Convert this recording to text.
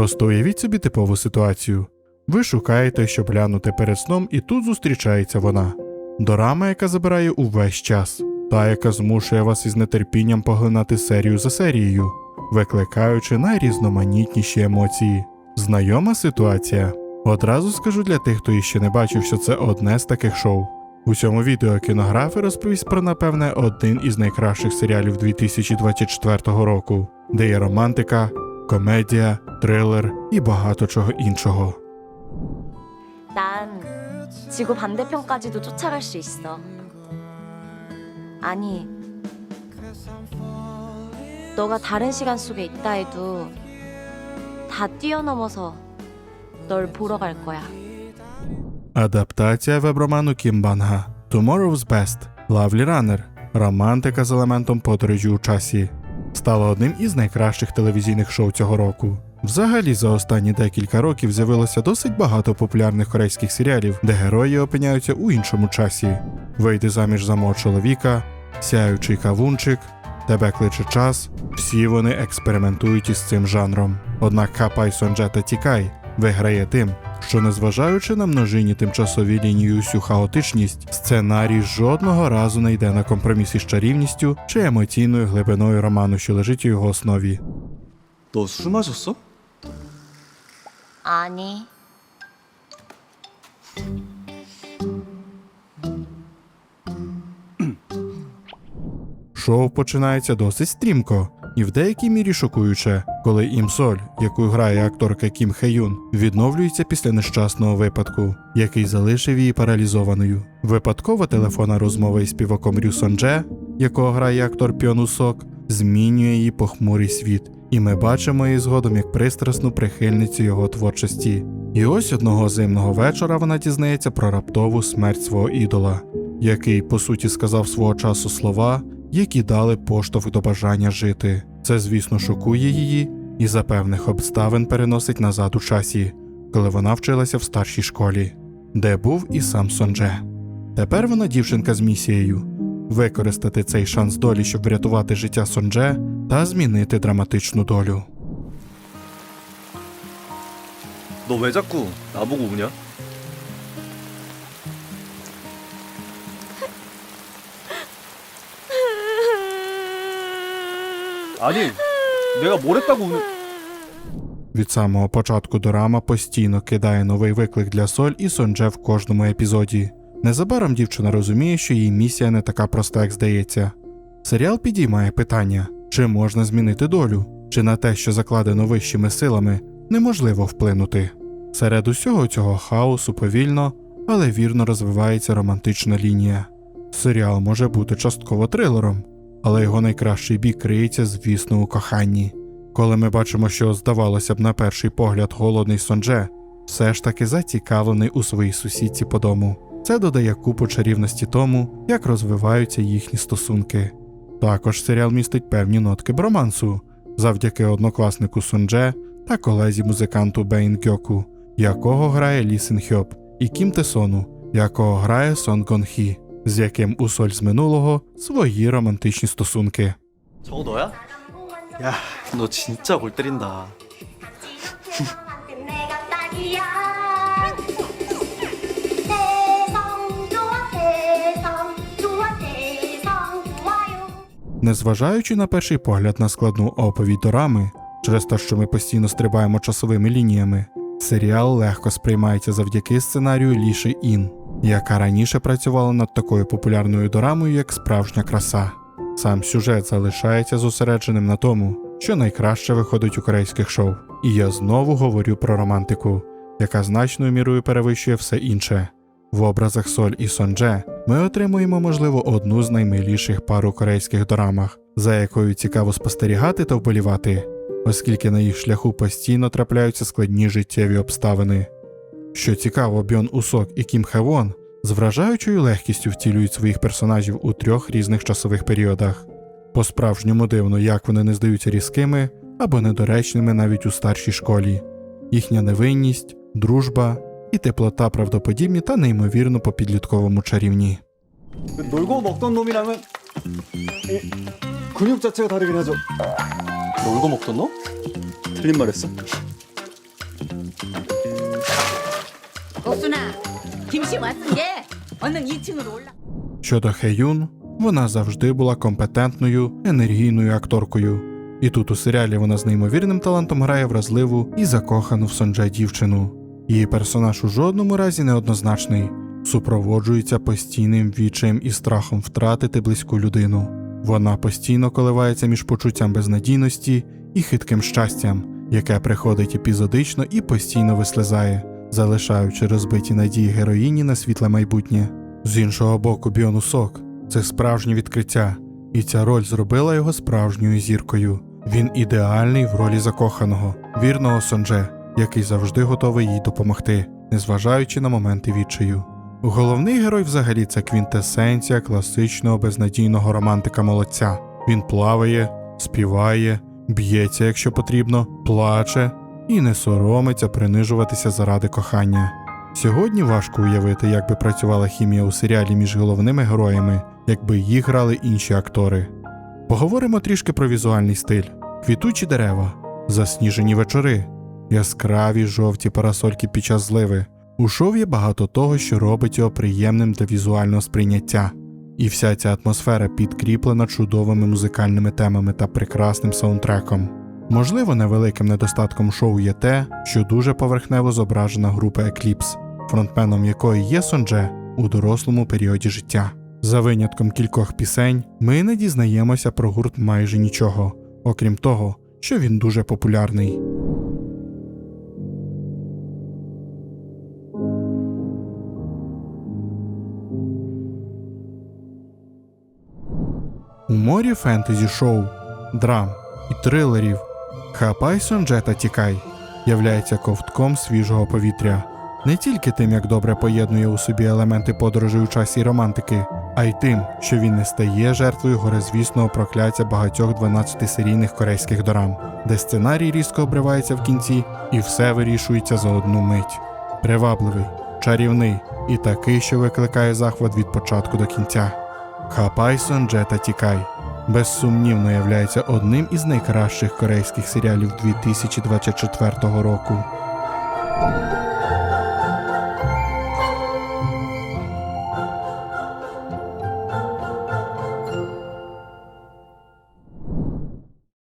Просто уявіть собі типову ситуацію. Ви шукаєте, щоб глянути перед сном, і тут зустрічається вона. Дорама, яка забирає увесь час, та, яка змушує вас із нетерпінням поглинати серію за серією, викликаючи найрізноманітніші емоції. Знайома ситуація. Одразу скажу для тих, хто іще не бачив, що це одне з таких шоу. У цьому відео кінографи розповість про, напевне, один із найкращих серіалів 2024 року, де є романтика, комедія, трилер і багато чого іншого. 난 지구 반대편까지도 쫓아갈 수 있어. 아니, 너가 다른 시간 속에 있다 해도 다 뛰어넘어서 널 보러 갈 거야. Адаптація веб-роману Кімбанга Tomorrow's Best Lovely Runner романтика з елементом подорожі у часі стала одним із найкращих телевізійних шоу цього року. Взагалі, за останні декілька років з'явилося досить багато популярних корейських серіалів, де герої опиняються у іншому часі: Вийди заміж за мого чоловіка, Сяючий кавунчик, Тебе кличе час. Всі вони експериментують із цим жанром. Однак Хапай Сонджа Тікай виграє тим, що, незважаючи на множині тимчасові лінії усю хаотичність, сценарій жодного разу не йде на компроміс із чарівністю чи емоційною глибиною роману, що лежить у його основі. То сумасосо? Ані. Шоу починається досить стрімко і в деякій мірі шокуюче, коли Імсоль, яку грає акторка Кім Хеюн, відновлюється після нещасного випадку, який залишив її паралізованою. Випадкова телефонна розмова із співаком Рю Сонже, якого грає актор Піон Сок, змінює її похмурий світ, і ми бачимо її згодом як пристрасну прихильницю його творчості. І ось одного зимного вечора вона дізнається про раптову смерть свого ідола, який, по суті, сказав свого часу слова, які дали поштовх до бажання жити. Це, звісно, шокує її і за певних обставин переносить назад у часі, коли вона вчилася в старшій школі, де був і сам Сонже. Тепер вона дівчинка з місією використати цей шанс долі, щоб врятувати життя Сонже та змінити драматичну долю. 너 왜 자꾸 나보고 우냐? 아니, 내가 뭘 했다고 우는? Від самого початку дорама постійно кидає новий виклик для Соль і Сонже в кожному епізоді. Незабаром дівчина розуміє, що її місія не така проста, як здається. Серіал підіймає питання: чи можна змінити долю, чи на те, що закладено вищими силами, неможливо вплинути. Серед усього цього хаосу повільно, але вірно розвивається романтична лінія. Серіал може бути частково трилером, але його найкращий бік криється, звісно, у коханні. Коли ми бачимо, що здавалося б на перший погляд голодний Сонже, все ж таки зацікавлений у своїй сусідці по дому. Це додає купу чарівності тому, як розвиваються їхні стосунки. Також серіал містить певні нотки бромансу завдяки однокласнику Сонже та колезі музиканту Бейн Гьоку, якого грає Лі Син Хьоп, і Кім Тесону, якого грає Сон Гон Хі, з яким у Соль з минулого свої романтичні стосунки. 저거 너야? 야, 너 진짜 골 때린다. 내가 딱이야 대성 좋아 대성 좋아 대성 좋아요 Незважаючи на перший погляд на складну оповідь дорами, через те, що ми постійно стрибаємо часовими лініями, серіал легко сприймається завдяки сценарію Ліші Ін, яка раніше працювала над такою популярною дорамою, як справжня краса. Сам сюжет залишається зосередженим на тому, що найкраще виходить у корейських шоу. І я знову говорю про романтику, яка значною мірою перевищує все інше. В образах Соль і Сонже ми отримуємо, можливо, одну з наймиліших пар у корейських дорамах, за якою цікаво спостерігати та вболівати, оскільки на їх шляху постійно трапляються складні життєві обставини. Що цікаво, Бьон Усок і Кім Хевон з вражаючою легкістю втілюють своїх персонажів у трьох різних часових періодах. По-справжньому дивно, як вони не здаються різкими або недоречними навіть у старшій школі. Їхня невинність, дружба і теплота правдоподібні та неймовірно по підлітковому чарівні. 놀고 먹던 놈이랑은 이 근육 자체가 다르긴 하죠. 놀고 먹던 너? 틀린 말했어? 옥순아, 김씨 왔은 게 얼른 2층으로 올라. Щодо Хеюн, вона завжди була компетентною, енергійною акторкою. І тут у серіалі вона з неймовірним талантом грає вразливу і закохану в Сонджа дівчину. Її персонаж у жодному разі неоднозначний, супроводжується постійним відчаєм і страхом втратити близьку людину. Вона постійно коливається між почуттям безнадійності і хитким щастям, яке приходить епізодично і постійно вислизає, залишаючи розбиті надії героїні на світле майбутнє. З іншого боку, Біону Сок це справжнє відкриття, і ця роль зробила його справжньою зіркою. Він ідеальний в ролі закоханого, вірного Сонже, який завжди готовий їй допомогти, незважаючи на моменти відчаю. Головний герой взагалі це квінтесенція класичного безнадійного романтика молодця. Він плаває, співає, б'ється, якщо потрібно, плаче і не соромиться принижуватися заради кохання. Сьогодні важко уявити, як би працювала хімія у серіалі між головними героями, якби їх грали інші актори. Поговоримо трішки про візуальний стиль: квітучі дерева, засніжені вечори, яскраві жовті парасольки під час зливи. У шоу є багато того, що робить його приємним для візуального сприйняття. І вся ця атмосфера підкріплена чудовими музикальними темами та прекрасним саундтреком. Можливо, невеликим недостатком шоу є те, що дуже поверхнево зображена група Eclipse, фронтменом якої є Сонже у дорослому періоді життя. За винятком кількох пісень, ми не дізнаємося про гурт майже нічого, окрім того, що він дуже популярний. У морі фентезі шоу, драм і трилерів Хапай Сонже Тікай являється ковтком свіжого повітря. Не тільки тим, як добре поєднує у собі елементи подорожі у часі романтики, а й тим, що він не стає жертвою горизвісного прокляття багатьох 12-серійних корейських дорам, де сценарій різко обривається в кінці і все вирішується за одну мить. Привабливий, чарівний і такий, що викликає захват від початку до кінця. Хапай Сонже Тікай безсумнівно являється одним із найкращих корейських серіалів 2024 року.